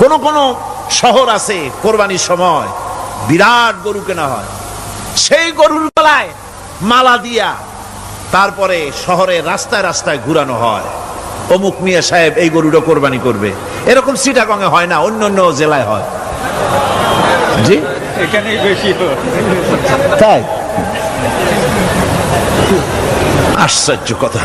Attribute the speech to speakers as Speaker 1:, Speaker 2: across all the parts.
Speaker 1: কোন কোন শহর আছে কোরবানির সময় বিরাট গরু কেনা হয়। সেই গরুর গলায় মালা দিয়া তারপরে শহরে রাস্তায় রাস্তায় ঘুরানো হয়। অমুক মিয়া সাহেব এই গরুটা কোরবানি করবে। এরকম সিটাগঙ্গে হয় না অন্য অন্য জেলায় হয়। জি?
Speaker 2: এখানেই বেশি।
Speaker 1: তাই? আশ্চর্য কথা।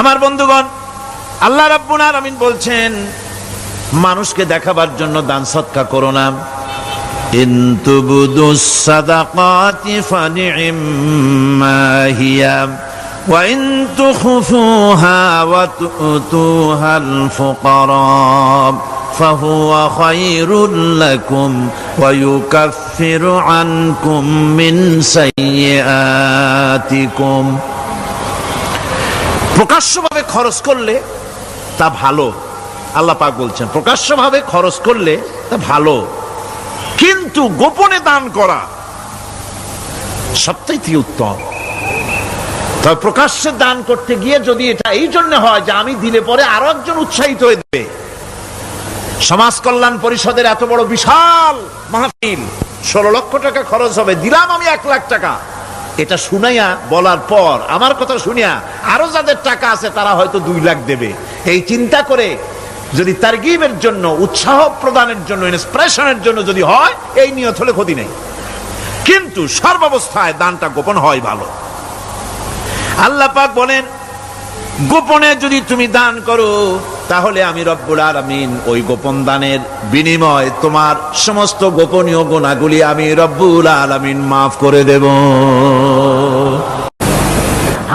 Speaker 1: আমার বন্ধুগণ আল্লাহ রাব্বুল আলামিন বলছেন মানুষকে দেখাবার জন্য দান সৎকা করো না ইন তুবদু সাদাকাতি ফানি'ম্মা হিয়া وإن تخفوها وتؤتوها الفقراء فهو خير لكم ويكفر عنكم من سيئاتكم প্রকাশ্যভাবে খরচ করলে তা ভালো। আল্লাহ পাক বলছেন, প্রকাশ্যভাবে খরচ করলে তা ভালো। কিন্তু গোপনে দান করা সবচাইতে উত্তম। তবে প্রকাশ্যে দান করতে গিয়ে যদি এটা এই জন্য হয় যে আমি দিলে পরে আরও একজন উৎসাহিত হয়ে দেবে। সমাজ কল্যাণ পরিষদের এত বড় বিশাল মাহফিল, ষোলো লক্ষ টাকা খরচ হবে, দিলাম আমি এক লাখ টাকা। এটা শুনাইয়া বলার পর, আমার কথা শুনিয়া আরও যাদের টাকা আছে তারা হয়তো দুই লাখ দেবে। এই চিন্তা করে যদি তারগিবের জন্য, উৎসাহ প্রদানের জন্য ইন্সপিরেশনের জন্য যদি হয়, এই নিয়ত হলে ক্ষতি নেই। কিন্তু সর্বাবস্থায় দানটা গোপন হয় ভালো। আল্লাহ পাক বলেন, গোপনে যদি তুমি দান করো, তাহলে আমি রব্বুল আলামিন ওই গোপন দানের বিনিময় তোমার সমস্ত গোপনীয় গুণাগুলি আমি রব্বুল আলামিন মাফ করে দেব।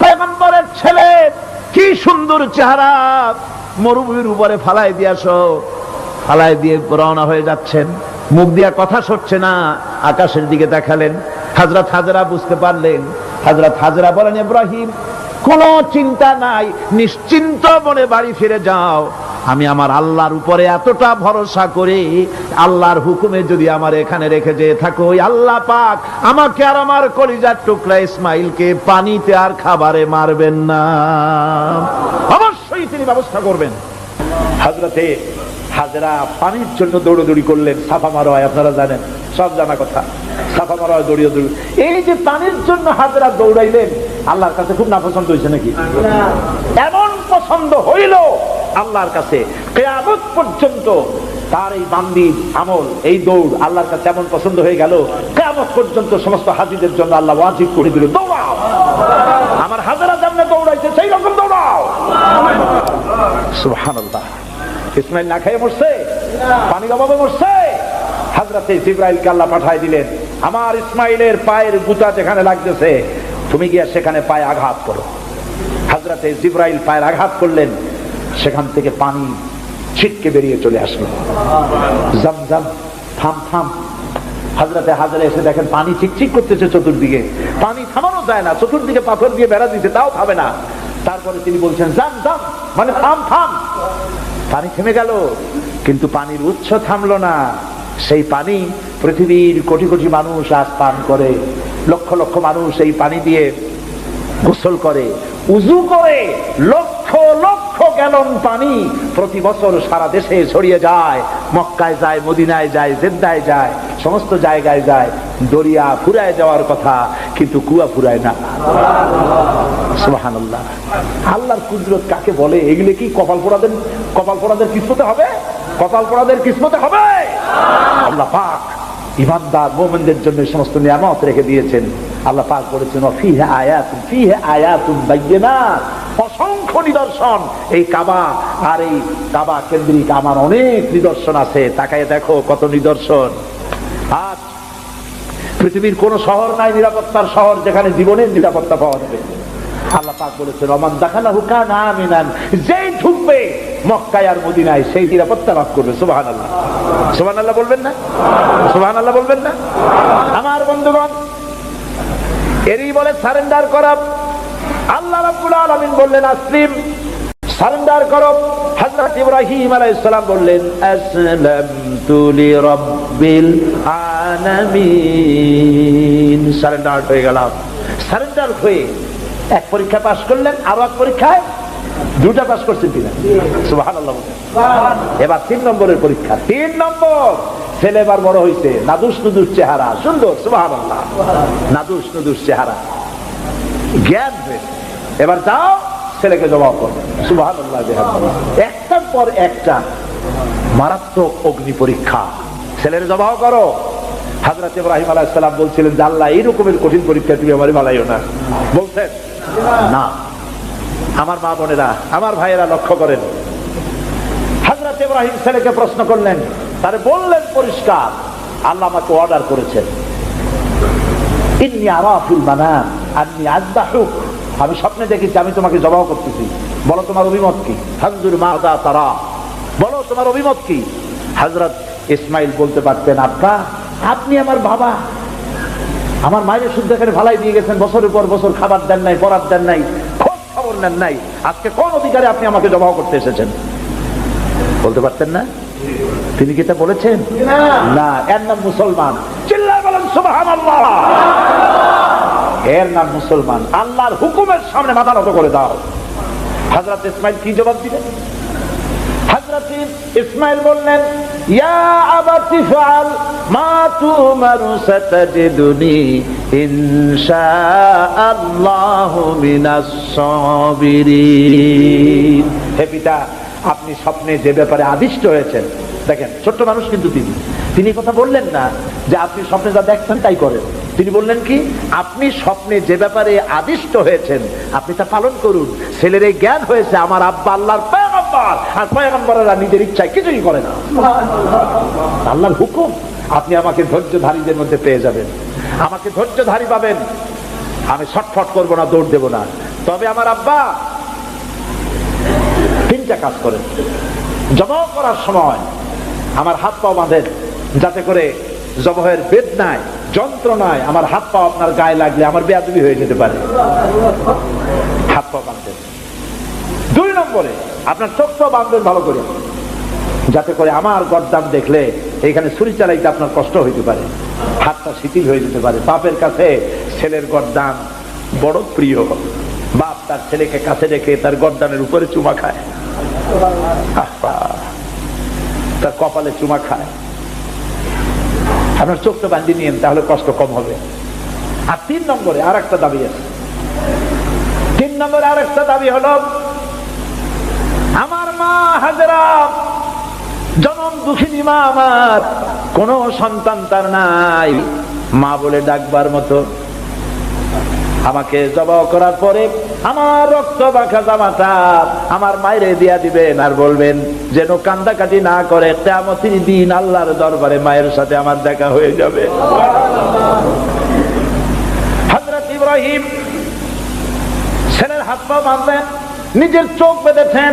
Speaker 1: পেগম্বরের ছেলে, কি সুন্দর চেহারা। মরুভূমির উপরে ফালাই দিয়াছ ফালাই দিয়ে রওনা হয়ে যাচ্ছেন। মুখ দিয়া কথা সরছে না, আকাশের দিকে দেখালেন। হাজরা হাজরা বুঝতে পারলেন। হাজরা হাজরা বলেন, ইব্রাহিম কোনো চিন্তা নাই, নিশ্চিন্ত মনে বাড়ি ফিরে যাও। আমি আমার আল্লাহর উপরে এতটা ভরসা করি, আল্লাহর হুকুমে যদি আমার এখানে রেখে যেয়ে থাকো, ওই আল্লাহ পাক আমাকে আর আমার কলিজার টুকরা ইসমাইলকে পানিতে আর খাবারে মারবেন না। অবশ্যই তিনি ব্যবস্থা করবেন। হাজরাতে হাজরা পানির জন্য দৌড়দৌড়ি করলেন, সাফা মারো হয় আপনারা জানেন, সব জানা কথা। সাফা মারো হয় দৌড়িয়ে দৌড়ি। এই যে পানির জন্য হাজরা দৌড়াইলেন আল্লাহর কাছে খুব নাপছন্দ হয়েছে নাকি? এমন পছন্দ হইল আল্লাহর কাছে। কেয়ামত পর্যন্ত তার এই বান্দির আমল, এই দৌড় আল্লাহর কাছে এমন পছন্দ হয়ে গেল, কেয়ামত পর্যন্ত সমস্ত হাজিদের জন্য আল্লাহ ওয়াজিব করে দিল, দৌড়াও। আমার হাজারা যেমন দৌড়াইছে, সেই রকম দৌড়াও। সুবহানাল্লাহ। ইসমাইল না খেয়ে মরছে? পানির অভাবে মরছে? হাজরাতে জিব্রাইলকে আল্লাহ পাঠাই দিলেন, আমার ইসমাইলের পায়ের গুতা যেখানে লাগতেছে তুমি গিয়া সেখানে পায়ে আঘাত করো। হাজরাতে জিব্রাইল পায়ের আঘাত করলেন, সেখান থেকে পানি ছিটকে বেরিয়ে চলে আসলো। জাম জাম থাম থাম। হাজরাতে হাজারে এসে দেখেন পানি চিকচিক করতেছে চতুর্দিকে। পানি থামানো যায় না, চতুর্দিকে পাথর দিয়ে বেড়া দিতে তাও থামে না। তারপরে তিনি বলছেন জাম জাম মানে থাম থাম। পানি থেমে গেল, কিন্তু পানির উৎস থামলো না। সেই পানি পৃথিবীর কোটি কোটি মানুষ আজ পান করে। লক্ষ লক্ষ মানুষ এই পানি দিয়ে গোসল করে, উজু করে, লক্ষ লক্ষ গ্যালন পানি প্রতি বছর সারা দেশে ছড়িয়ে যায়। মক্কায় যায়, মদিনায় যায়, জেদ্দায় যায়, সমস্ত জায়গায় যায়। দরিয়া ফুরায় যাওয়ার কথা, কিন্তু কুয়া ফুরায় না। সুবহানাল্লাহ। আল্লাহর কুদরত কাকে বলে? এগুলো কি কপাল পোড়াদের কপাল পোড়াদের কিসমতে হবে? কপাল পোড়াদের কিসমতে হবে? আল্লাহ পাক ইমানদার মোমেনদের জন্য সমস্ত নিয়ামত রেখে দিয়েছেন। আল্লাহ পাক বলেছেন ফিহে আয়াত ফিহে আয়াতুন বাইয়িনাত। অসংখ্য নিদর্শন এই কাবা আর এই কাবা কেন্দ্রিক আমার অনেক নিদর্শন আছে। তাকায় দেখো কত নিদর্শন। আজ পৃথিবীর কোন শহর নাই নিরাপত্তার শহর যেখানে জীবনের নিরাপত্তা পাওয়া যাবে। আল্লাহ পাক বলেছেন রমান দেখানা হুকা না যেই ঢুকবে মক্কায় আর মদিনায় সেই নিরাপত্তা লাভ করবে সুবাহান আল্লাহ সুবাহান আল্লাহ বলবেন না? সুবাহান আল্লাহ বলবেন না? আমার বন্ধুগণ, এরই বলে সারেন্ডার করা। আল্লাহ রাব্বুল আলামিন বললেন, আসলিম, সারেন্ডার করো। হযরত ইব্রাহিম আলাইহিস সালাম বললেন, আসলামতু লিরাব্বিল আলামিন। সারেন্ডার হয়ে গেলাম। সারেন্ডার হয়ে এক পরীক্ষা পাশ করলেন, আরও এক পরীক্ষায় দুটা পাশ করছেন কিনা সুবহানাল্লাহ। এবার তিন নম্বরের পরীক্ষা। তিন নম্বর! ছেলে এবার বড় হয়েছে নাদুস নুদুস চেহারা। সুন্দর, সুবহানাল্লাহ। নাদুস নুদুস চেহারা। জ্ঞান হয়েছে এবার যাও, ছেলেকে জবাব করো। সুবহানাল্লাহ বিহামদিহি। একটার পর একটা মারাত্মক অগ্নি পরীক্ষা। ছেলের জবাব করো। হাজরত ইব্রাহিম আলাইহিস সালাম বলছিলেন যে আল্লাহ এই রকমের কঠিন পরীক্ষা তুমি আমার বানাইও না। বলছেন, না। আমার মা বোনেরা, আমার ভাইয়েরা লক্ষ্য করেন। হাজরত ইব্রাহিম ছেলেকে প্রশ্ন করলেন, তারে বললেন পরিষ্কার, আল্লাহ আমাকে অর্ডার করেছেন। ইন্নি আরাফিল মানাম, আন্নি আযবাহুক। আমি স্বপ্নে দেখেছি, আমি তোমাকে জবাব করতেছি। বলো, তোমার অভিমত কি? হাজুর মাদা তারা। বলো, তোমার অভিমত কি? হযরত ইসমাইল বলতে পারতেন আপা আপনি আমার বাবা। আমার মায়ের শুদ্ধ এখানে ভালাই দিয়ে গেছেন, বছরের পর বছর খাবার দেন নাই পড়ার দেন নাই। খবর নেন নাই। আজকে কোন অধিকারে আপনি আমাকে জবাব করতে এসেছেন? বলতে পারতেন না? তিনি কি তা বলেছেন? না। এর নাম মুসলমান। চিল্লায় বলেন এর নাম মুসলমান। আল্লাহর হুকুমের সামনে মাথা নত করে দাও। হযরত ইসমাইল কি জবাব দিলেন? হযরত ইসমাইল বললেন ইয়া আবাতি ফাল মা তুমারু সাতাজিদুনি হে পিতা, আপনি স্বপ্নে যে ব্যাপারে আদিষ্ট হয়েছেন, দেখেন, ছোট্ট মানুষ কিন্তু তিনি। তিনি কথা বললেন না যে আপনি স্বপ্নে যা দেখছেন তাই করেন। তিনি বললেন কি, আপনি স্বপ্নে যে ব্যাপারে আদিষ্ট হয়েছেন, আপনি তা পালন করুন। ছেলের এই জ্ঞান হয়েছে আমার আব্বা আল্লাহর পয়গম্বর। আর পয়গম্বরেরা নিজের ইচ্ছায় কিছুই করে না। আল্লাহর হুকুম। আপনি আমাকে ধৈর্যধারীদের মধ্যে পেয়ে যাবেন। আমাকে ধৈর্যধারী পাবেন। আমি ছটফট করব না, দৌড় দেব না। তবে আমার আব্বা তিনটা কাজ করেন। জবাব করার সময় আমার হাত পা বাঁধেন, যাতে করে জবহের বেদনায়, যন্ত্রণায় আমার হাত পা আপনার গায়ে লাগলে আমার বেয়াদবি হয়ে যেতে পারে। হাত পা বাঁধবেন দুই নম্বরে আপনার চোখ তো বাঁধবেন ভালো করে, যাতে করে আমার গরদান দেখলে এখানে ছুরি চালাইতে আপনার কষ্ট হইতে পারে, হাতটা শিথিল হয়ে যেতে পারে। বাপের কাছে ছেলের গরদান বড় প্রিয়। বাপ তার ছেলেকে কাছে রেখে তার গরদানের উপরে চুমা খায়। তার কপালে চুমা খায়। আপনার চোখটা বান্ধি নিয়েন, তাহলে কষ্ট কম হবে। আর তিন নম্বরে আর একটা দাবি আছে। তিন নম্বরে আর একটা দাবি হলো, আমার মা হাজরা জনম দুঃখিনী মা আমার, কোন সন্তান তার নাই। মা বলে, ডাকবার মতো। আমাকে জবাব করার পরে আমার রক্ত বাঁকা জামাটা আমার মায়েরে দিয়া দিবেন আর বলবেন, যেন কান্দাকাটি না করে কেমতির দিন আল্লাহর দরবারে মায়ের সাথে আমার দেখা হয়ে যাবে। হজরত ইব্রাহিম ছেলের হাত পা বাঁধলেন, নিজের চোখ বেঁধেছেন।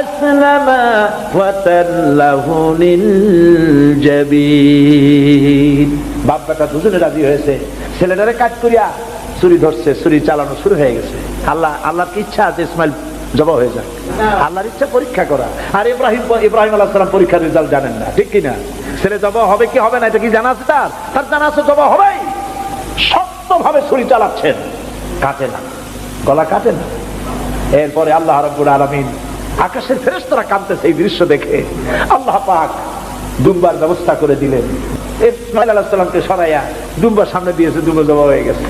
Speaker 1: আসলামা ওয়া তাল্লাহু লিলজাবিন বাপ বেটা দুজনে রাজি হয়েছে। ছেলেটারে কাট করিয়া চুরি ধরছে চুরি চালানো শুরু হয়ে গেছে। আল্লাহ, আল্লাহর কি ইচ্ছা আছে, ইসমাইল? জবা হয়ে যাক। আল্লাহর ইচ্ছা, পরীক্ষা করা। আর ইব্রাহিম ইব্রাহিম আল্লাহ সালাম পরীক্ষার রেজাল্ট জানেন না, ঠিক কিনা? ছেলে জবা হবে কি হবে না, এটা কি জানা আছে তার? তার জানা আছে জবা হবেই। শক্ত ভাবে ছুরি চালাচ্ছেন। কাটে না। গলা কাটে না। এরপরে আল্লাহ রব্বুল আলমিন আকাশের ফেরস্তরা কাঁদতেছে এই দৃশ্য দেখে। আল্লাহ পাক দুম্বার ব্যবস্থা করে দিলেন। ইসমাইল সাল্লামকে সরাইয়া দুম্বার সামনে দিয়েছে দুম্বা জমা হয়ে গেছে।